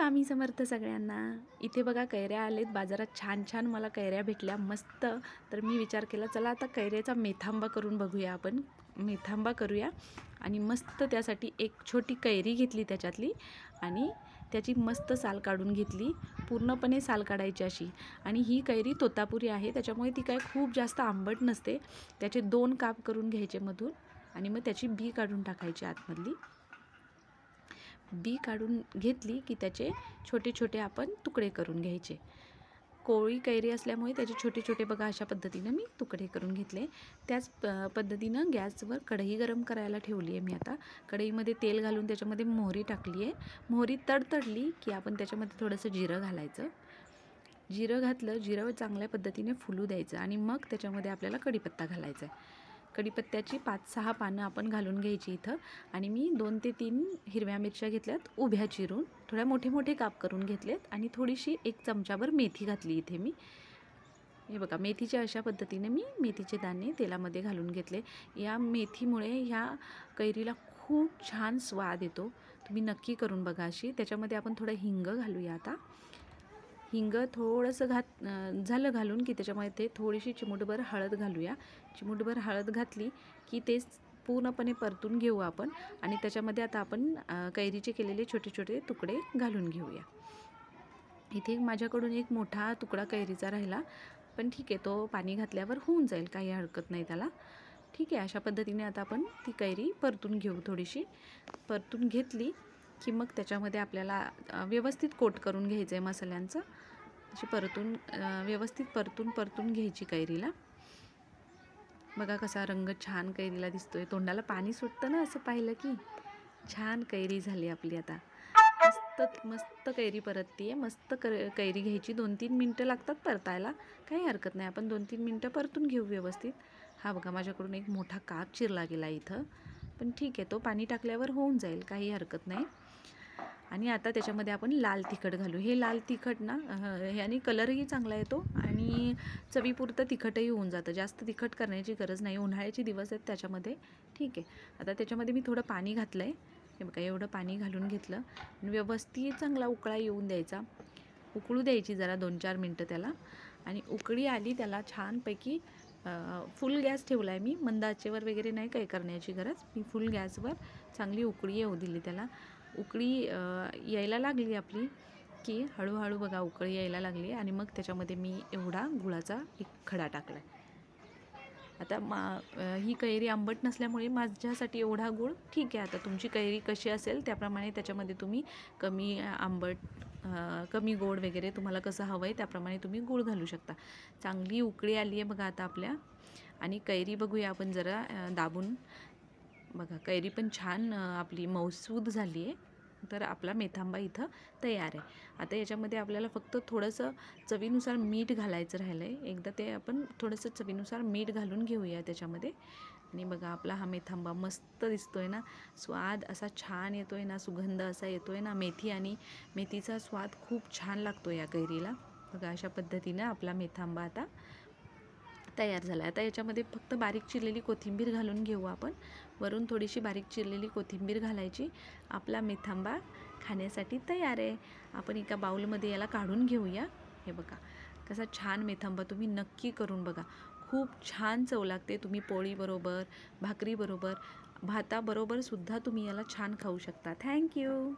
स्वामी समर्थ सगळ्यांना. इथे बघा कैऱ्या आलेत. बाजारात छान छान मला कैऱ्या भेटल्या. मस्त. तर मी विचार केला चला आता कैऱ्याचा मेथांबा करून बघूया आपण. मेथांबा करूया. आणि मस्त त्यासाठी एक छोटी कैरी घेतली त्याच्यातली आणि त्याची मस्त साल काढून घेतली. पूर्णपणे साल काढायची अशी. आणि ही कैरी तोतापुरी आहे. त्याच्यामुळे ती काय खूप जास्त आंबट नसते. त्याचे दोन काप करून घ्यायचे मधून. आणि मग त्याची बी काढून टाकायची आतमधली. बी काढून घेतली की त्याचे छोटे छोटे आपण तुकडे करून घ्यायचे. कोळी कैरी असल्यामुळे त्याचे छोटे छोटे बघा अशा पद्धतीनं मी तुकडे करून घेतले. त्याच प पद्धतीनं गॅसवर कढई गरम करायला ठेवली आहे मी आता. कढईमध्ये तेल घालून त्याच्यामध्ये मोहरी टाकली आहे. मोहरी तडतडली की आपण त्याच्यामध्ये थोडंसं जिरं घालायचं. जिरं घातलं जिरं चांगल्या पद्धतीने फुलू द्यायचं आणि मग त्याच्यामध्ये आपल्याला कढीपत्ता घालायचा आहे. कढीपत्त्याची पाच सहा पानं आपण घालून घ्यायची इथं. आणि मी दोन ते तीन हिरव्या मिरच्या घेतल्यात उभ्या चिरून. थोड्या मोठे मोठे काप करून घेतलेत आणि थोडीशी एक चमचाभर मेथी घातली इथे मी. हे बघा मेथीच्या अशा पद्धतीने मी मेथीचे दाणे तेलामध्ये घालून घेतले. या मेथीमुळे ह्या कैरीला खूप छान स्वाद येतो. तुम्ही नक्की करून बघा अशी. त्याच्यामध्ये आपण थोडं हिंग घालूया आता. हिंग थोडंसं घात झालं घालून की त्याच्यामध्ये ते थोडीशी चिमूटभर हळद घालूया. चिमूटभर हळद घातली की ते पूर्णपणे परतून घेऊ आपण आणि त्याच्यामध्ये आता आपण कैरीचे केलेले छोटे छोटे तुकडे घालून घेऊया. इथे माझ्याकडून एक मोठा तुकडा कैरीचा राहिला पण ठीक आहे तो पाणी घातल्यावर होऊन जाईल काही हरकत नाही त्याला. ठीक आहे अशा पद्धतीने आता आपण ती कैरी परतून घेऊ थोडीशी. परतून घेतली की मग त्याच्यामध्ये आपल्याला व्यवस्थित कोट करून घ्यायचं आहे मसाल्यांचं. अशी परतून व्यवस्थित परतून परतून घ्यायची कैरीला. बघा कसा रंग छान कैरीला दिसतोय. तोंडाला पाणी सुटतं ना असं पाहिलं की? छान कैरी झाली आपली आता. मस्त मस्त कैरी परतती आहे मस्त कर कैरी घ्यायची. दोन तीन मिनटं लागतात परतायला. काही हरकत नाही. आपण दोन तीन मिनटं परतून घेऊ व्यवस्थित. हा बघा माझ्याकडून एक मोठा काप चिरला गेला इथं. पण ठीक आहे तो पाणी टाकल्यावर होऊन जाईल. काही हरकत नाही. आणि आता त्याच्यामध्ये आपण लाल तिखट घालू. हे लाल तिखट ना अह, ह्याने कलरही चांगला येतो आणि चवीपुरतं तिखटही होऊन जातं. जास्त तिखट करण्याची गरज नाही. उन्हाळ्याचे दिवस आहेत त्याच्यामध्ये. ठीक आहे. आता त्याच्यामध्ये मी थोडं पाणी घातलं आहे हे बघा एवढं पाणी घालून घेतलं. आणि व्यवस्थित चांगला उकळा येऊन द्यायचा. उकळू द्यायची जरा दोन चार मिनटं त्याला. आणि उकळी आली त्याला छानपैकी फुल गॅस ठेवला आहे मी. मंद आचेवर वगैरे नाही काही करण्याची गरज. मी फुल गॅसवर चांगली उकळी येऊ दिली त्याला. उकळी यायला लागली आपली की हळूहळू बघा उकळी यायला लागली आणि मग त्याच्यामध्ये मी एवढा गुळाचा एक खडा टाकला आहे आता मा ही कैरी आंबट नसल्यामुळे माझ्यासाठी एवढा गूळ ठीक आहे. आता तुमची कैरी कशी असेल त्याप्रमाणे त्याच्यामध्ये तुम्ही कमी आंबट कमी गोड वगैरे तुम्हाला कसं हवं आहे त्याप्रमाणे तुम्ही गूळ घालू शकता. चांगली उकळी आली आहे बघा आता आपल्या. आणि कैरी बघूया आपण जरा दाबून. बघा कैरी पण छान आपली मौसूद झाली आहे. तर आपला मेथांबा इथं तयार आहे. आता याच्यामध्ये आपल्याला फक्त थोडंसं चवीनुसार मीठ घालायचं राहिलं आहे एकदा ते आपण थोडंसं चवीनुसार मीठ घालून घेऊया त्याच्यामध्ये. आणि बघा आपला हा मेथांबा मस्त दिसतो आहे ना. स्वाद असा छान येतो आहे ना सुगंध असा येतो आहे ना. मेथी आणि मेथीचा स्वाद खूप छान लागतो या कैरीला. बघा अशा पद्धतीनं आपला मेथांबा आता तयार झाला आहे आता याच्यामध्ये फक्त बारीक चिरलेली कोथिंबीर घालून घेऊ आपण. वरून थोडीशी बारीक चिरलेली कोथिंबीर घालायची. आपला मेथांबा खाण्यासाठी तयार आहे. आपण एका बाऊलमध्ये याला काढून घेऊया. हे बघा कसा छान मेथांबा तुम्ही नक्की करून बघा. खूप छान चव लागते. तुम्ही पोळीबरोबर भाकरीबरोबर भाताबरोबरसुद्धा तुम्ही याला छान खाऊ शकता. थँक्यू